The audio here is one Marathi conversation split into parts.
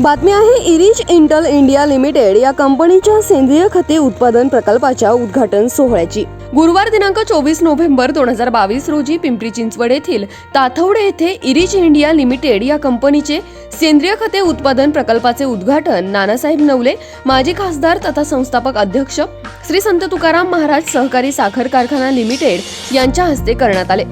बातमी आहे इरिच इंटल इंडिया लिमिटेड या कंपनीच्या सेंद्रिय खते उत्पादन प्रकल्पाच्या उद्घाटन सोहळ्याची. गुरुवार दिनांक चोवीस नोव्हेंबर दोन हजार बावीस रोजी पिंपरी चिंचवड येथील ताथवडे येथे इरिच इंडिया लिमिटेड या कंपनीचे सेंद्रिय खते उत्पादन प्रकल्पाचे उद्घाटन नानासाहेब नवले माजी खासदार तथा संस्थापक अध्यक्ष श्री संत तुकाराम महाराज सहकारी साखर कारखाना लिमिटेड यांच्या हस्ते करण्यात आले.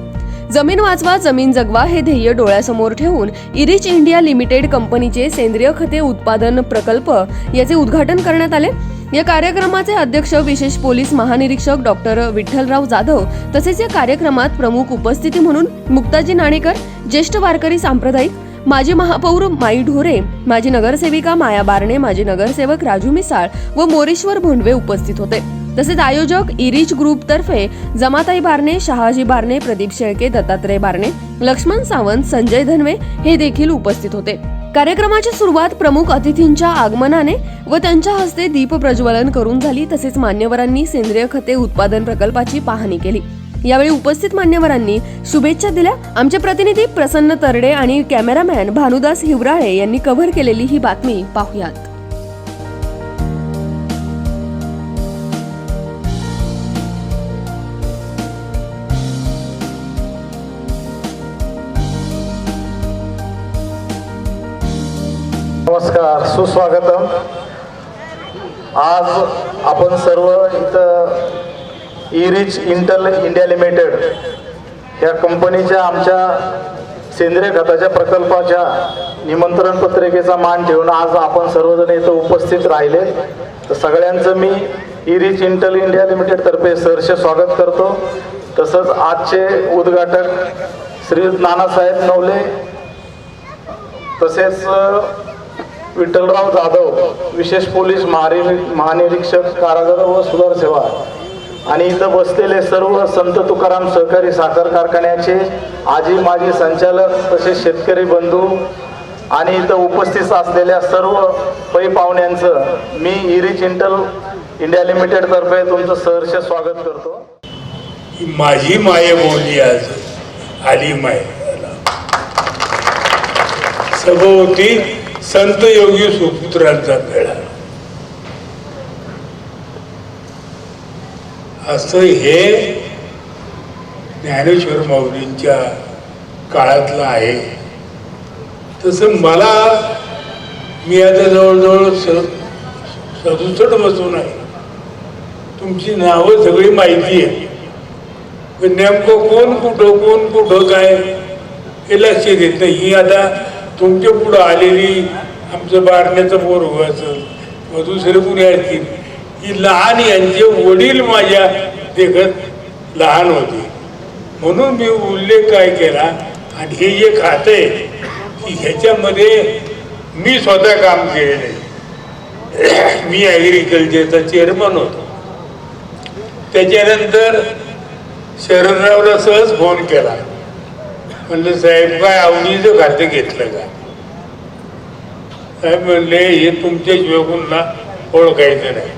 जमीन वाचवा जमीन जगवा हे ध्येय डोळ्यासमोर ठेवून इरिच इंडिया लिमिटेड कंपनीचे सेंद्रिय खते उत्पादन प्रकल्प याचे उद्घाटन करण्यात आले. या कार्यक्रमाचे अध्यक्ष विशेष पोलीस महानिरीक्षक डॉक्टर विठ्ठलराव जाधव तसेच या कार्यक्रमात प्रमुख उपस्थिती म्हणून मुक्ताजी नाणेकर ज्येष्ठ वारकरी सांप्रदायिक माजी महापौर माई ढोरे माजी नगरसेविका माया बारणे माजी नगरसेवक राजू मिसाळ व मोरेश्वर भोंडवे उपस्थित होते. तसेच आयोजक इरिच ग्रुपतर्फे जमाताई बारणे शहाजी बारणे प्रदीप शेळके दत्तात्रय बारणे लक्ष्मण सावंत संजय धनवे हे देखील उपस्थित होते. कार्यक्रमाची सुरुवात प्रमुख अतिथींच्या आगमनाने व त्यांच्या हस्ते दीप प्रज्वलन करून झाली तसेच मान्यवरांनी सेंद्रिय खते उत्पादन प्रकल्पाची पाहणी केली. यावेळी उपस्थित मान्यवरांनी शुभेच्छा दिल्या. आमचे प्रतिनिधी प्रसन्न तरडे आणि कॅमेरामॅन भानुदास हिवराळे यांनी कव्हर केलेली ही बातमी पाहुयात. नमस्कार सुस्वागतम. आज आपण सर्व इथं इरिच इंटल इंडिया लिमिटेड या कंपनीच्या आमच्या सेंद्रिय खताच्या प्रकल्पाच्या निमंत्रण पत्रिकेचा मान ठेवून आज आपण सर्वजण इथं उपस्थित राहिले. तर सगळ्यांचं मी इरिच इंटल इंडिया लिमिटेडतर्फे तर्फे स्वागत करतो. तसंच आजचे उद्घाटक श्री नानासाहेब नवले तसेच विठ्ठलराव जाधव विशेष पोलीस महारि महानिरीक्षक कारागृह व सुधार सेवा आणि इथं बसलेले सर्व संत तुकाराम सहकारी साखर कारखान्याचे आजी माजी संचालक तसेच शेतकरी बंधू आणि इथं उपस्थित असलेल्या सर्व पै पाहुण्यांचं मी इरी इंटल इंडिया लिमिटेडतर्फे तुमचं सहर्ष स्वागत करतो. माझी माय बोलली आज आली माय. सभोवती संत योगी सुपुत्रांचा मेळा. असं हे ज्ञानेश्वर माऊलींच्या काळातलं आहे. तसं मला मी आता जवळजवळ स सदुसष्ट बसून आहे. तुमची नावं सगळी माहिती आहे. पण नेमकं कोण कुठं कोण कुठं काय हे लक्ष देत नाही. ही आता तुमच्या पुढं आलेली आमचं बारण्याचं पोर असेल व दुसरे कुणी असतील लहान यांचे वडील माझ्या देखत लहान होते. म्हणून मी उल्लेख काय केला? आणि हे जे खातं आहे की ह्याच्यामध्ये मी स्वतः काम केलेलं आहे. मी ॲग्रिकल्चरचा चेअरमन होतो. त्याच्यानंतर शरणरावला सहज फोन केला. म्हणलं साहेब काय आवडीचं खातं घेतलं का? साहेब म्हणले हे तुमच्याशिवाय कोणला ओळखायचं नाही.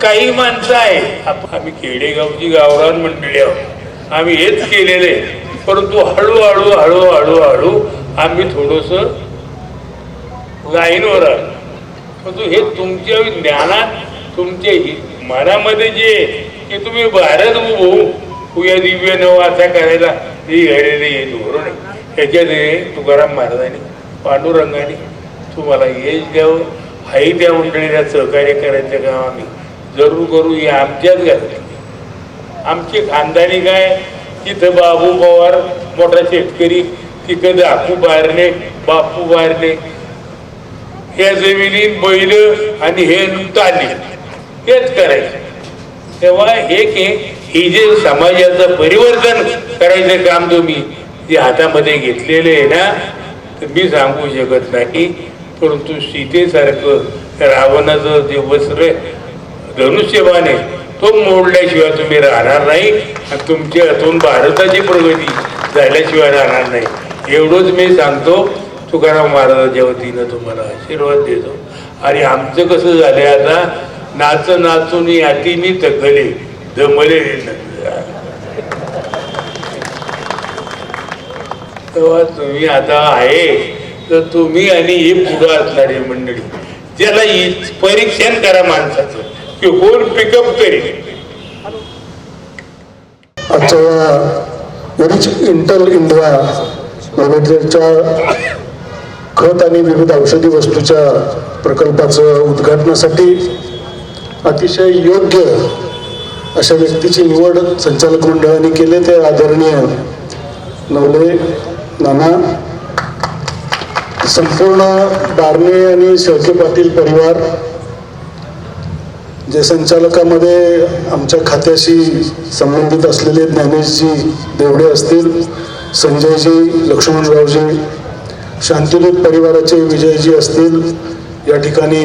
काही माणसं आहे. आम्ही खेडेगावची गावरान मंडळी आहोत. आम्ही हेच केलेले परंतु हळूहळू हळूहळू हळू आम्ही थोडस लाईनवर आलो परंतु हे तुमच्या ज्ञानात तुमच्या मनामध्ये जे की तुम्ही भारत उभो या दिव्य नव असा करायला. हे घडलेली हे धोरण आहे? ह्याच्यात तुकाराम महाराजांनी पांडुरंगाने तुम्हाला यश द्यावं. हाही त्या मंडळीला सहकार्य करायचं काम आम्ही? जरूर करू हे आमच्याच घातले आमची खानदानी काय? तिथं बाबू पवार मोठा शेतकरी तिकडं दाखू बारणे बापू बारणे या जमिनीत बैल आणि हे ताली हेच करायचं. तेव्हा हे के हे जे समाजाचं परिवर्तन करायचं काम तुम्ही जे हातामध्ये घेतलेले आहे ना तर मी सांगू शकत नाही. परंतु सीतेसारखं रावणाचं जे वस्त्र धनुष्यबाण आहे तो मोडल्याशिवाय तुम्ही राहणार नाही आणि तुमच्या हातून भारताची प्रगती झाल्याशिवाय राहणार नाही. एवढंच मी सांगतो तुकाराम महाराजाच्या वतीनं तुम्हाला आशीर्वाद देतो. आणि आमचं कसं झालं आता नाच नाचून यातीनी थकले. दमले तेव्हा तुम्ही आता आहे तर तुम्ही आणि हे पुढं असणारी मंडळी ज्याला परीक्षण करा माणसाचं की कोण पिकअप करेल आजच्या या रिच इंटर इंडिया लिमिटेडच्या खत आणि विविध औषधी वस्तूच्या प्रकल्पाचं उद्घाटनासाठी अतिशय योग्य अशा व्यक्तीची निवड संचालक मंडळाने केले ते आदरणीय नवले नाना संपूर्ण बारणे आणि शेळके पाटील परिवार जे संचालकामध्ये आमच्या खात्याशी संबंधित असलेले ज्ञानेशजी देवडे असतील संजयजी लक्ष्मणरावजी शांतिदूत परिवाराचे विजयजी असतील या ठिकाणी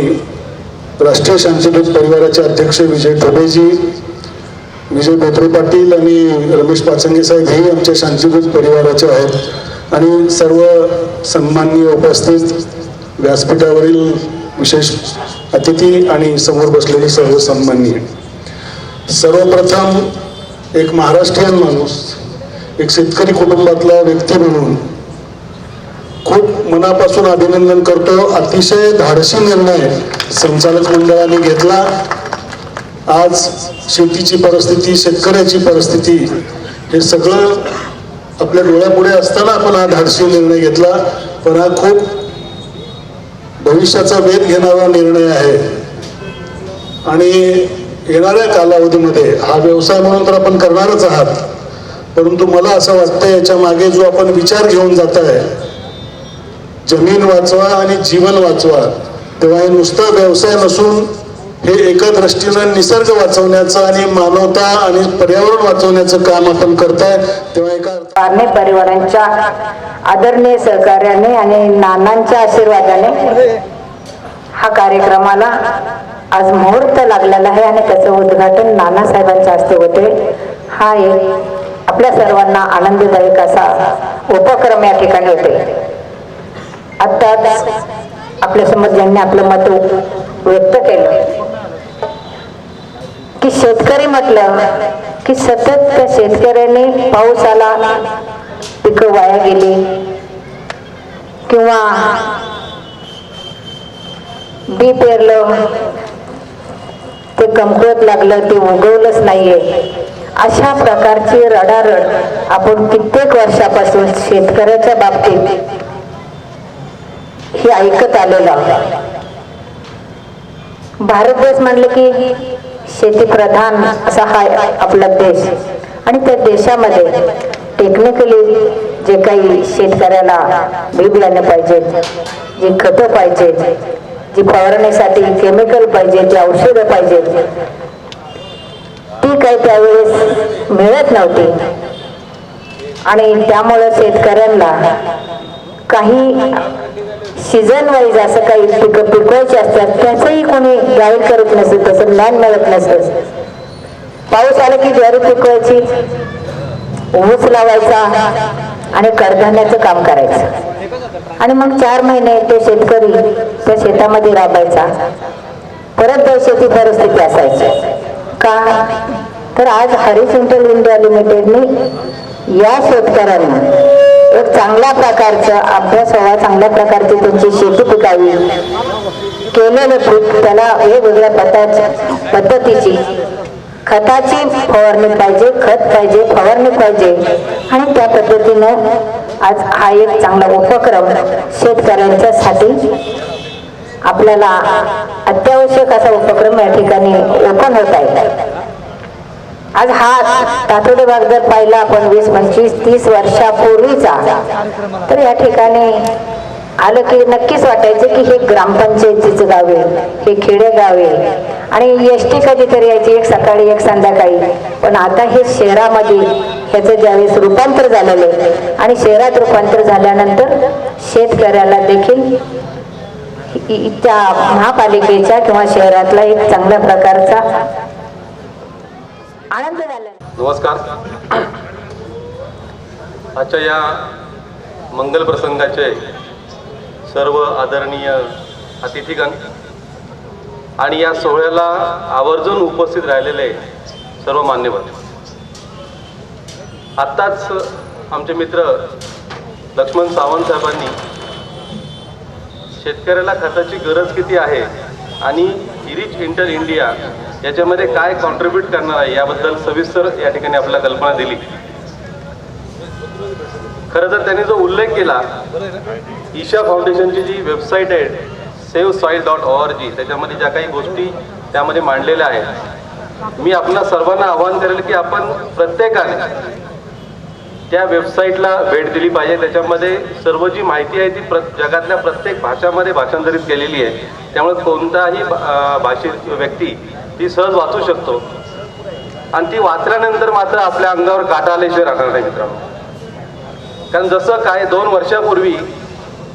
राष्ट्रीय शांतिदूत परिवाराचे अध्यक्ष विजय ठोबेजी विजय बोत्रे पाटील आणि रमेश पाचंगे साहेब हे आमच्या शांतिदूत परिवाराचे आहेत. आणि सर्व सन्माननीय उपस्थित व्यासपीठावरील विशेष अतिथी आणि समोर बसलेले सर्व सन्माननीय. सर्वप्रथम एक महाराष्ट्रीयन माणूस एक शेतकरी कुटुंबातला व्यक्ती म्हणून खूप मनापासून अभिनंदन करतो. अतिशय धाडसी निर्णय संचालक मंडळाने घेतला. आज शेतीची परिस्थिती शेतकऱ्याची परिस्थिती हे सगळं आपल्या डोळ्यापुढे असताना आपण हा धाडसी निर्णय घेतला. पण हा खूप भविष्याचा वेध घेणारा निर्णय आहे. आणि येणाऱ्या कालावधीमध्ये हा व्यवसाय म्हणून तर आपण करणारच आहात. परंतु मला असं वाटतं याच्या मागे जो आपण विचार घेऊन जात आहे जमीन वाचवा आणि जीवन वाचवा तेव्हा हे नुसतं व्यवसाय नसून हे एका दृष्टीनं निसर्ग वाचवण्याचं आणि मानवता आणि पर्यावरण वाचवण्याचं काम आपण करताय. तेव्हा एका अर्थ- परिवारांच्या आदरणीय सहकार्याने आणि नानांच्या आशीर्वादाने हा कार्यक्रमाला आज मुहूर्त लागलेला आहे आणि त्याचं उद्घाटन नानासाहेबांच्या हस्ते होते. हा एक आपल्या सर्वांना आनंददायक असा उपक्रम या ठिकाणी होते. आत्ताच आपल्यासमोर ज्यांनी आपलं मत व्यक्त केलं की शेतकरी म्हटलं की सतत त्या शेतकऱ्याने पाऊस आला पिकं वाया गेली किंवा बी पेरलं ते कमकुवत लागलं ते उगवलंच नाहीये. अशा प्रकारची रडारड आपण कित्येक वर्षापासून शेतकऱ्याच्या बाबतीत हे ऐकत आलेलो भारत देश म्हणलं की शेतीप्रधान असा हा आपला देश. आणि त्या देशामध्ये टेक्निकली जे काही शेतकऱ्याला बी बियाणं पाहिजेत जी खतं पाहिजेत जी फवारणीसाठी केमिकल पाहिजे जी औषधं पाहिजेत ती काही त्यावेळेस मिळत नव्हती. आणि त्यामुळं शेतकऱ्यांना काही सीझन वाईज असं काही पिकं पिकवायची असतात त्याचंही कोणी गाईड करत नसेल तसं ज्ञान मिळत नसत. पाऊस आला की ज्वारी पिकवायची ऊस लावायचा आणि कडधान्याचं काम करायचं. आणि मग चार महिने तो शेतकरी त्या शेतामध्ये राबायचा. परत शेती परिस्थिती असायची. का? तर आज हरीश इंटर इंडिया लिमिटेडने या शेतकऱ्यांना एक चांगल्या प्रकारचा अभ्यास व्हावा चांगल्या प्रकारची त्यांची शेती पिकावी. केलेलं पीक त्याला वेगवेगळ्या पद्धत पद्धतीची. खताची फवारणी पाहिजे खत पाहिजे फवारणी पाहिजे. आणि त्या पद्धतीनं आज हा एक चांगला उपक्रम शेतकऱ्यांच्यासाठी आपल्याला अत्यावश्यक असा उपक्रम या ठिकाणी ओपन होत आहे. आज हा तातोडे भाग जर पाहिला आपण वीस पंचवीस तीस वर्षापूर्वीचा. तर या ठिकाणी आलं की नक्कीच वाटायचं की हे ग्रामपंचायतीचं गाव आहे हे खेडेगाव आहे. आणि एस टी कधीतरी यायची एक सकाळी एक संध्याकाळी. पण आता हे शहरामध्ये ह्याचं ज्यावेळेस रूपांतर झालेलं आहे आणि शहरात रूपांतर झाल्यानंतर शेतकऱ्याला देखील इ- त्या महापालिकेच्या किंवा शहरातला एक चांगल्या प्रकारचा आनंद झाला. नमस्कार. आजच्या या मंगल प्रसंगाचे सर्व आदरणीय अतिथीगण आणि या सोहळ्याला आवर्जून उपस्थित राहिलेले सर्व मान्यवर. आत्ताच आमचे मित्र लक्ष्मण सावंत साहेबांनी शेतकऱ्याला खताची गरज किती आहे आणि इरिच इंटर इंडिया याच्यामध्ये काय कॉन्ट्रीब्यूट करणार आहे याबद्दल सविस्तर या ठिकाणी आपल्याला कल्पना दिली. खरं तर त्यांनी जो उल्लेख केला ईशा फाउंडेशनची जी वेबसाईट आहे save soil dot O R G त्याच्यामध्ये ज्या काही गोष्टी त्यामध्ये मांडलेल्या आहेत. मी आपल्या सर्वांना आवाहन करेल की आपण प्रत्येकाने त्या वेबसाईटला भेट दिली पाहिजे. त्याच्यामध्ये सर्व जी माहिती आहे ती प्र जगातल्या प्रत्येक भाषामध्ये भाषांतरित केलेली आहे. त्यामुळे कोणताही भा- भाषिक व्यक्ती ती सहज वाचू शकतो. आणि ती वाचल्यानंतर मात्र आपल्या अंगावर काटा आल्याशिवाय राहणार नाही मित्रांनो. कारण जसं काय दोन वर्षापूर्वी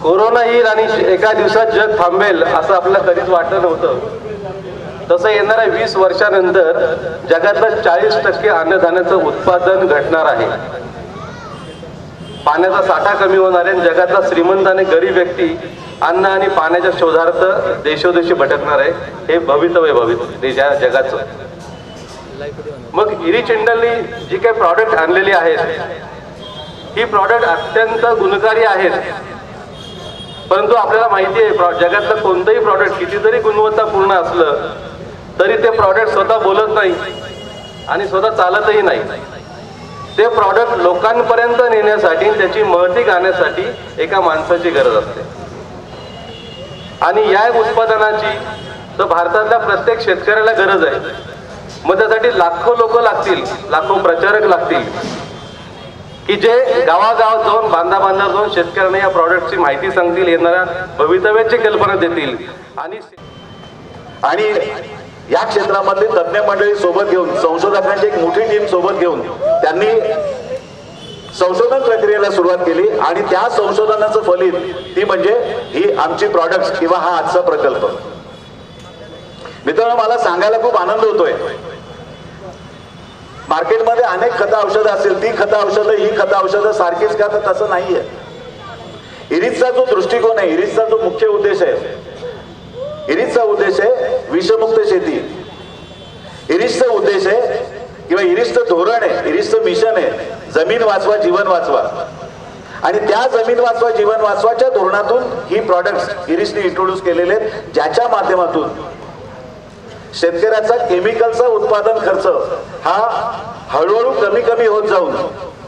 कोरोना येईल आणि एका दिवसात जग थांबेल असं आपल्याला कधीच वाटलं नव्हतं तसं येणाऱ्या वीस वर्षानंतर जगातलं चाळीस टक्के अन्नधान्याचं उत्पादन घटणार आहे. पाण्याचा साठा कमी होणार आहे आणि जगातला श्रीमंत आणि गरीब व्यक्ती अन्न आणि पाण्याच्या शोधार्थ देशोदेशी भटकणार आहे. हे भवितव्य भवितव्य ज्या जगाचं. मग इरी चिंडलनी जी काही प्रॉडक्ट आणलेली आहेत ही प्रॉडक्ट अत्यंत गुणकारी आहेत. परंतु आपल्याला माहिती आहे प्रॉ- जगातलं कोणतंही प्रॉडक्ट किती जरी गुणवत्तापूर्ण असलं तरी ते प्रॉडक्ट स्वतः बोलत नाही आणि स्वतः चालतही नाही. ते प्रॉडक्ट लोकांपर्यंत नेण्यासाठी त्याची महती गाण्यासाठी एका माणसाची गरज असते. आणि या उत्पादनाची तर भारतातल्या प्रत्येक शेतकऱ्याला गरज आहे. मग त्यासाठी लाखो लोक लागतील लाखो प्रचारक लागतील. की जे गावागावात जाऊन बांधा बांधा जाऊन शेतकऱ्यांना या प्रॉडक्टची माहिती सांगतील येणाऱ्या भवितव्याची कल्पना देतील. आणि आणि या क्षेत्रामधली तज्ज्ञ मंडळी सोबत घेऊन संशोधकांची एक मोठी टीम सोबत घेऊन त्यांनी संशोधन प्रक्रियेला सुरुवात केली आणि त्या संशोधनाचं फलित ती म्हणजे ही आमची प्रॉडक्ट किंवा हा आजचा प्रकल्प. मित्रांनो मला सांगायला खूप आनंद होतोय. मार्केटमध्ये अनेक खतं औषधं असेल ती खतं औषधं ही खतं औषधं सारखीच का? तर तसं नाहीये. इरिसचा जो दृष्टिकोन आहे इरिसचा जो मुख्य उद्देश आहे इरिसचा उद्देश आहे विषमुक्त शेती. इरिसचा उद्देश आहे किंवा इरिसचं धोरण आहे इरिसचं मिशन आहे जमीन वाचवा जीवन वाचवा. आणि त्या जमीन वाचवा जीवन वाचवाच्या धोरणातून ही प्रॉडक्ट गिरीशने इंट्रोड्यूस केलेले आहेत ज्याच्या माध्यमातून शेतकऱ्याचा केमिकलचा उत्पादन खर्च हा हळूहळू कमी कमी होत जाऊन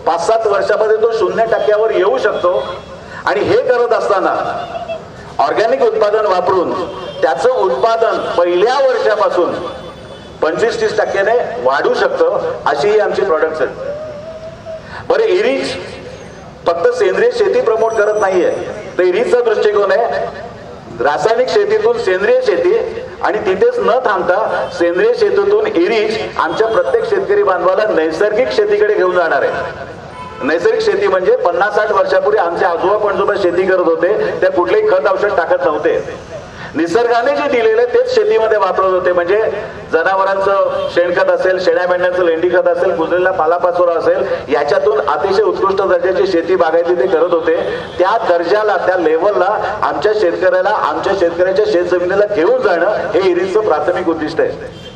पाच सात वर्षामध्ये तो शून्य टक्क्यावर येऊ शकतो. आणि हे करत असताना ऑर्गॅनिक उत्पादन वापरून त्याचं उत्पादन पहिल्या वर्षापासून पंचवीस तीस टक्क्याने वाढू शकतं अशी ही आमची प्रॉडक्ट्स आहेत. बरं इरीज फक्त सेंद्रिय शेती प्रमोट करत नाहीये. तर इरीजचा दृष्टिकोन आहे. रासायनिक शेतीतून सेंद्रिय शेती आणि तिथेच न थांबता सेंद्रिय शेतीतून इरिच आमच्या प्रत्येक शेतकरी बांधवाला नैसर्गिक शेतीकडे घेऊन जाणार आहे. नैसर्गिक शेती म्हणजे पन्नास साठ वर्षापूर्वी आमचे आजोबा पणजोबा शेती करत होते. त्या कुठलेही खत औषध टाकत नव्हते. निसर्गाने जे दिलेले तेच शेतीमध्ये वापरत होते. म्हणजे जनावरांचं शेणखत असेल शेण्या मेंढ्यांचं लेंडी खत असेल कुजलेला पालापाचोरा असेल याच्यातून अतिशय उत्कृष्ट दर्जाची शेती बागायती ते करत होते. त्या दर्जाला त्या लेवलला आमच्या शेतकऱ्याला आमच्या शेतकऱ्याच्या शेत जमिनीला घेऊन जाणं हे इरीचं प्राथमिक उद्दिष्ट आहे.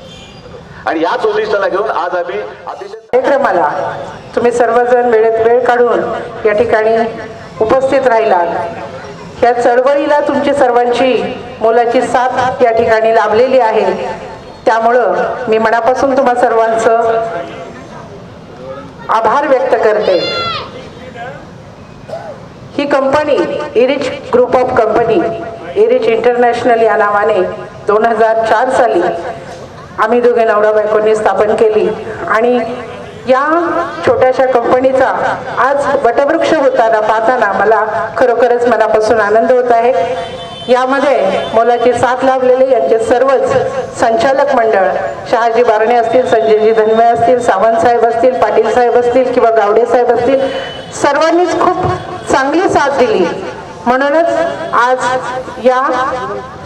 आणि याच उद्दिष्टाला घेऊन आज आम्ही अतिशय कार्यक्रमाला तुम्ही सर्वजण वेळेत वेळ काढून या ठिकाणी उपस्थित राहिलात. या चळवळीला तुमची सर्वांची मोलाची साथ या ठिकाणी लाभलेली आहे. त्यामुळं मी मनापासून तुम्हा सर्वांचं आभार व्यक्त करते. ही company इरिच group of company इरिच international या नावाने दोन हजार चार साली आम्ही दोघे नवरा बायकोंनी स्थापन केली. आणि या छोट्याशा कंपनीचा आज वटवृक्ष होताना पाहताना मला खरोखरच मनापासून आनंद होत आहे. यामध्ये मोलाची साथ लाभलेले यांचे सर्वच संचालक मंडळ शहाजी बारणे असतील संजयजी धनवे असतील सावंत साहेब असतील पाटील साहेब असतील किंवा गावडे साहेब असतील सर्वांनीच खूप चांगली साथ दिली. म्हणूनच आज या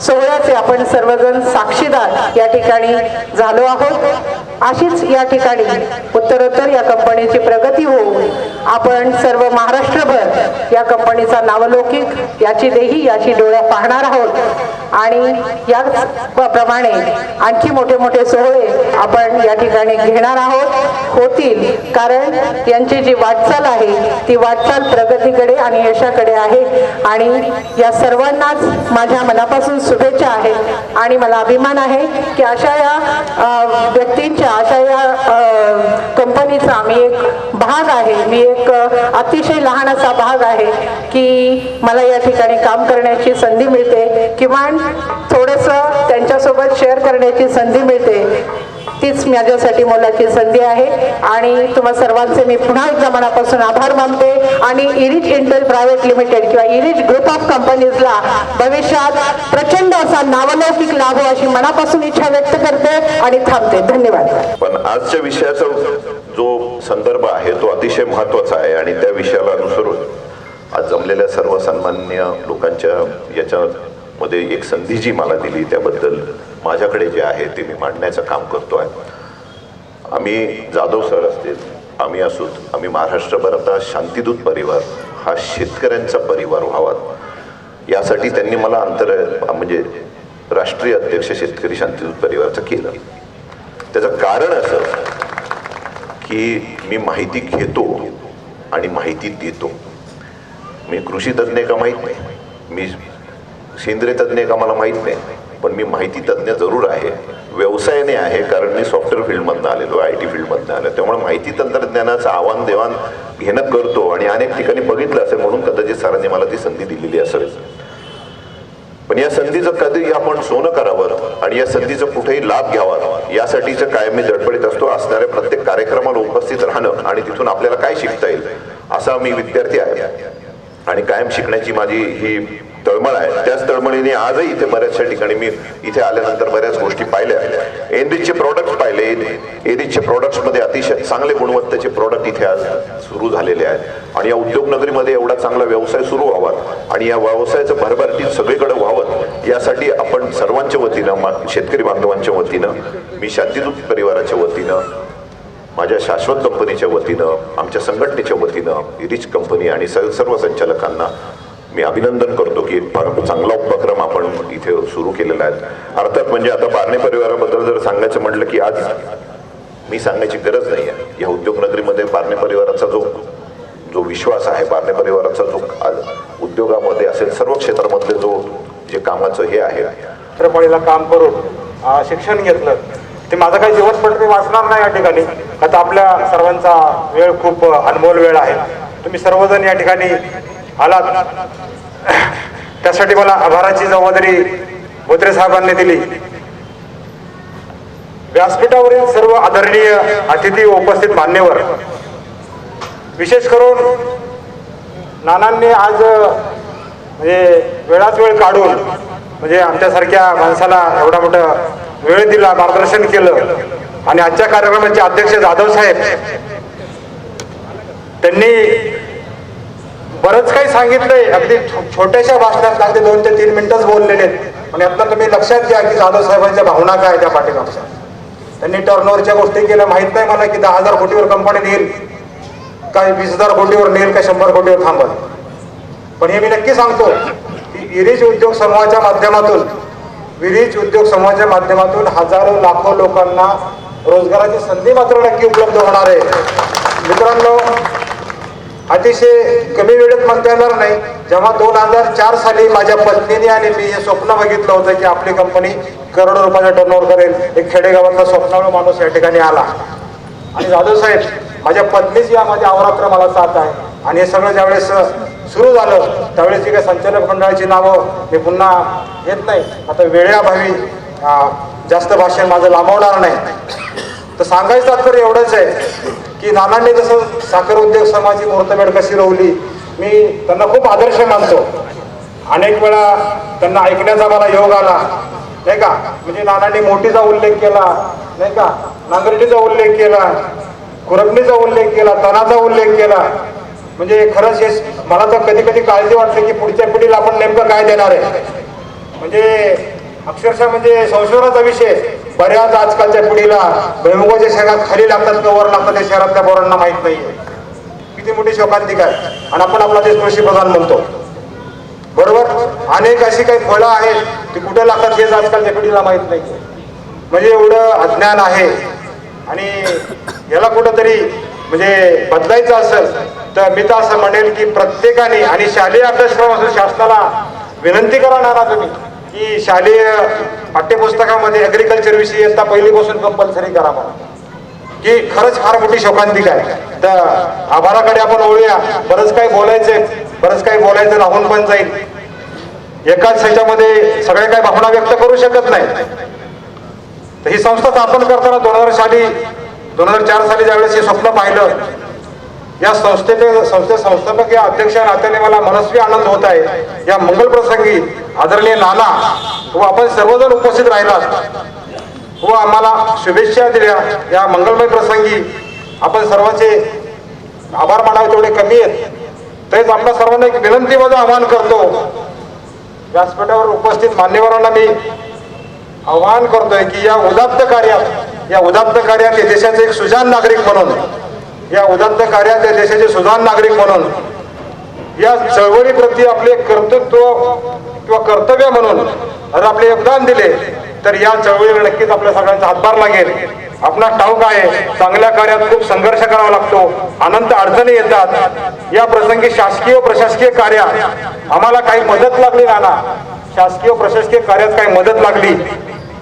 सोहळ्याचे आपण सर्वजण साक्षीदार या ठिकाणी झालो आहोत. अशीच या ठिकाणी उत्तरोत्तर या कंपनीची प्रगती होऊन आपण सर्व महाराष्ट्रभर या कंपनीचा नावलौकिक याची देही याची डोळ्या पाहणार आहोत. आणि याच प्रमाणे आणखी मोठे मोठे सोहळे आपण या ठिकाणी घेणार आहोत होतील. कारण यांची जी वाटचाल आहे ती वाटचाल प्रगतीकडे आणि यशाकडे आहे. आणि या सर्वांनाच माझ्या मनापासून शुभेच्छा आहेत आणि मला अभिमान आहे की अशा या व्यक्तींच्या अशा या कंपनीचा मी एक भाग आहे. मी एक अतिशय लहान असा भाग आहे की मला या ठिकाणी काम करण्याची संधी मिळते. किमान थोडंसं त्यांच्यासोबत शेअर करण्याची संधी मिळते. तीच माझ्यासाठी मोलाची संधी आहे. आणि तुम्हा सर्वांचे मी पुन्हा एकदा मनापासून आभार मानते. आणि इरिज इंटर प्रायव्हेट लिमिटेड किंवा इरिज ग्रुप ऑफ कंपनीजला भविष्यात प्रचंड असा नावलौकिक लाभ हो अशी मनापासून इच्छा व्यक्त करते आणि थांबते. धन्यवाद. पण आजच्या विषयाचा जो संदर्भ आहे तो अतिशय महत्त्वाचा आहे. आणि त्या विषयाला अनुसरून आज जमलेल्या सर्व सन्मान्य लोकांच्या याच्यामध्ये एक संधी जी मला दिली. त्याबद्दल माझ्याकडे जे आहे ते मी मांडण्याचं काम करतो आहे आम्ही जाधव सर असतील आम्ही असूत आम्ही महाराष्ट्रभर आता परिवार हा शेतकऱ्यांचा परिवार व्हावा. यासाठी त्यांनी मला अंतर म्हणजे राष्ट्रीय अध्यक्ष शेतकरी शांतीदूत परिवारचं केलं. त्याचं कारण असं की मी माहिती घेतो आणि माहिती देतो. मी कृषी तज्ज्ञ का माहीत नाही? मी सेंद्रिय तज्ज्ञ का मला माहीत नाही? पण मी माहिती तज्ज्ञ जरूर आहे. व्यवसायाने आहे कारण मी सॉफ्टवेअर फील्डमधनं आलेलो आय टी फील्डमधनं आलो त्यामुळे माहिती तंत्रज्ञानाचं आव्हान देवाण घेणं करतो आणि अनेक ठिकाणी बघितलं असेल म्हणून कदाचित सरांनी मला ती संधी दिलेली असेल पण या संधीचं कधी आपण सोनं करावं आणि या संधीचं कुठेही लाभ घ्यावा यासाठीचं कायम मी धडपडीत असतो असणाऱ्या प्रत्येक कार्यक्रमाला उपस्थित राहणं आणि तिथून आपल्याला काय शिकता येईल असा मी विद्यार्थी आहे. आणि कायम शिकण्याची माझी ही तळमळ आहे. त्याच तळमळीने आजही इथे बऱ्याचशा ठिकाणी मी इथे आल्यानंतर बऱ्याच गोष्टी पाहिल्या. एनरिचचे प्रॉडक्ट्स पाहिले. एरिचचे प्रॉडक्ट्समध्ये अतिशय चांगले गुणवत्तेचे प्रॉडक्ट इथे आज सुरू झालेले आहेत. आणि या उद्योगनगरीमध्ये एवढा चांगला व्यवसाय सुरू व्हावा आणि या व्यवसायाचं भरभराटी सगळीकडे व्हावं यासाठी आपण सर्वांच्या वतीनं मा- शेतकरी बांधवांच्या वतीनं मी शांतीदूत परिवाराच्या वतीनं माझ्या शाश्वत कंपनीच्या वतीनं आमच्या संघटनेच्या वतीनं रिच कंपनी आणि स- सर्व संचालकांना मी अभिनंदन करतो की एक फार चांगला उपक्रम आपण इथे सुरू केलेला आहे. अर्थात म्हणजे आता बारणे परिवाराबद्दल जर सांगायचं म्हटलं की आज मी सांगायची गरज नाही आहे. या उद्योगनगरीमध्ये बारणे परिवाराचा जो जो विश्वास आहे बारणे परिवाराचा जो आज उद्योगामध्ये असेल सर्व क्षेत्रामधले जो जे कामाचं हे आहे. चित्रपळीला काम करून शिक्षण घेतलं ते माझं काही जीवनपट मी वाचणार नाही या ठिकाणी. आता आपल्या सर्वांचा वेळ खूप अनमोल वेळ आहे. तुम्ही सर्वजण या ठिकाणी आलात. त्यासाठी मला आभाराची जबाबदारी बोत्रे साहेबांनी दिली. व्यासपीठावरील सर्व आदरणीय अतिथी उपस्थित मान्यवर विशेष करून नानांनी आज म्हणजे वेळाच वेळ काढून म्हणजे आमच्यासारख्या माणसाला एवढा मोठा वेळ दिला मार्गदर्शन केलं. आणि आजच्या कार्यक्रमाचे अध्यक्ष जाधव साहेब त्यांनी बरंच काही सांगितलंय. अगदी छोट्याशा भाषणात अगदी दोन ते तीन मिनिटच बोललेले आहेत पण यातनं तुम्ही लक्षात घ्या की जाधव साहेबांच्या भावना काय त्या पाठीमागच्या. त्यांनी टर्नओव्हरच्या गोष्टी केल्या. माहीत नाही मला की दहा हजार कोटीवर कंपनी नेईल. काय वीस हजार कोटीवर नेईल का शंभर कोटीवर थांबल. पण हे मी नक्की सांगतो की विरीज उद्योग समूहाच्या माध्यमातून विरीज उद्योग समूहाच्या माध्यमातून हजारो लाखो लोकांना रोजगाराची संधी मात्र नक्की उपलब्ध होणार आहे. मित्रांनो अतिशय कमी वेळेत म्हणता येणार नाही. जेव्हा दोन हजार चार साली माझ्या पत्नीने आणि मी हे स्वप्न बघितलं होतं की आपली कंपनी करोडो रुपयाचा टर्नओव्हर करेल. एक खेडेगावातला स्वप्नाळू माणूस या ठिकाणी आला. आणि जाधव साहेब माझ्या पत्नीच या माझ्या अवरात्र मला साथ आहे. आणि हे सगळं ज्यावेळेस सुरू झालं त्यावेळेस जी काही संचालक मंडळाची नावं मी पुन्हा येत नाही. आता वेळेअभावी जास्त भाषण माझं लांबवणार नाही. तर सांगायचं तात्पर्य एवढंच आहे. की नानांनी जसं साखर उद्योग समाजाची मुहूर्तमेढ कशी रोवली मी त्यांना खूप आदर्श मानतो. अनेक वेळा त्यांना ऐकण्याचा मला योग आला. नाही का? म्हणजे नानांनी मोठीचा उल्लेख केला नाही का? नांगरटीचा उल्लेख केला खुरपणीचा उल्लेख केला तणाचा उल्लेख केला. म्हणजे खरंच हे मला तर कधी कधी काळजी वाटते की पुढच्या पिढीला आपण नेमकं काय देणार आहे? म्हणजे अक्षरशः म्हणजे संशोधनाचा विषय. बऱ्याच आजकालच्या पिढीला भैमुगाच्या शहरात खाली लागतात का वर लागतात त्या शहरातल्या पोरांना माहीत नाही किती मोठी शोकांतिक आहे. आणि आपण आपला देश कृषी प्रधान म्हणतो. बरोबर? अनेक अशी काही फळं आहेत ती कुठे लागतात हेच आजकालच्या पिढीला माहीत नाही म्हणजे एवढं अज्ञान आहे. आणि याला कुठंतरी म्हणजे बदलायचं असेल तर मी तर असं म्हणेल की प्रत्येकाने आणि शालेय अभ्यासक्रम असेल शासनाला विनंती करा ना तुम्ही की शालेय पाठ्यपुस्तकामध्ये ॲग्रिकल्चर विषयी आता पहिलीपासून कंपल्सरी करा म्हणा की खरंच फार मोठी शोकांतिका आहे. तर आभाराकडे आपण ओळूया बरंच काही बोलायचंय बरंच काही बोलायचं राहून पण जाईल. एकाच ह्याच्यामध्ये सगळ्या काही भावना व्यक्त करू शकत नाही. तर ही संस्था स्थापन करताना दोन हजार साली दोन हजार चार साली ज्यावेळेस हे स्वप्न पाहिलं या संस्थेचे संस्थे संस्थापक या अध्यक्ष नात्याने मला मनस्वी आनंद होत आहे. या मंगल प्रसंगी आदरणीय नाना व आपण सर्वजण उपस्थित राहिलात. व आम्हाला शुभेच्छा दिल्या. या मंगलमय प्रसंगी आपण सर्वांचे आभार मानावे तेवढे कमी आहेत. तरीच आपल्या सर्वांना एक विनंतीमध्ये आवाहन करतो. व्यासपीठावर उपस्थित मान्यवरांना मी आवाहन करतोय की या उदात्त कार्यात या उदात्त कार्यात देशाचे एक सुजान नागरिक म्हणून या उदंत कार्यात या देशाचे सुजान नागरिक म्हणून या चळवळीप्रती आपले कर्तृत्व किंवा कर्तव्य म्हणून जर आपले योगदान दिले तर या चळवळीला नक्कीच आपल्या सगळ्यांचा हातभार लागेल. आपला ठाऊक आहे चांगल्या कार्यात खूप संघर्ष करावा लागतो अनंत अडचणी येतात. या प्रसंगी शासकीय प्रशासकीय कार्यात आम्हाला काही मदत लागली नाना. शासकीय प्रशासकीय कार्यात काही मदत लागली.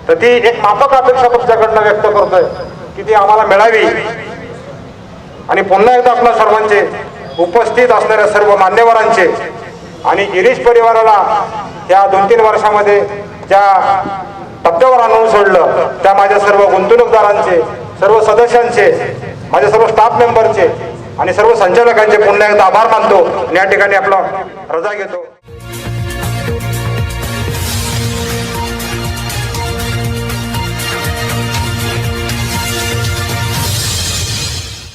तर ती एक माफक अपेक्षा तुमच्याकडनं व्यक्त करतोय की ती आम्हाला मिळावी. आणि पुन्हा एकदा आपल्या सर्वांचे उपस्थित असणाऱ्या सर्व मान्यवरांचे आणि गिरीश परिवाराला या दोन तीन वर्षामध्ये ज्या टप्प्यावर आणून सोडलं त्या माझ्या सर्व गुंतवणूकदारांचे सर्व सदस्यांचे माझ्या सर्व स्टाफ मेंबरचे आणि सर्व संचालकांचे पुन्हा एकदा आभार मानतो. आणि या ठिकाणी आपला रजा घेतो.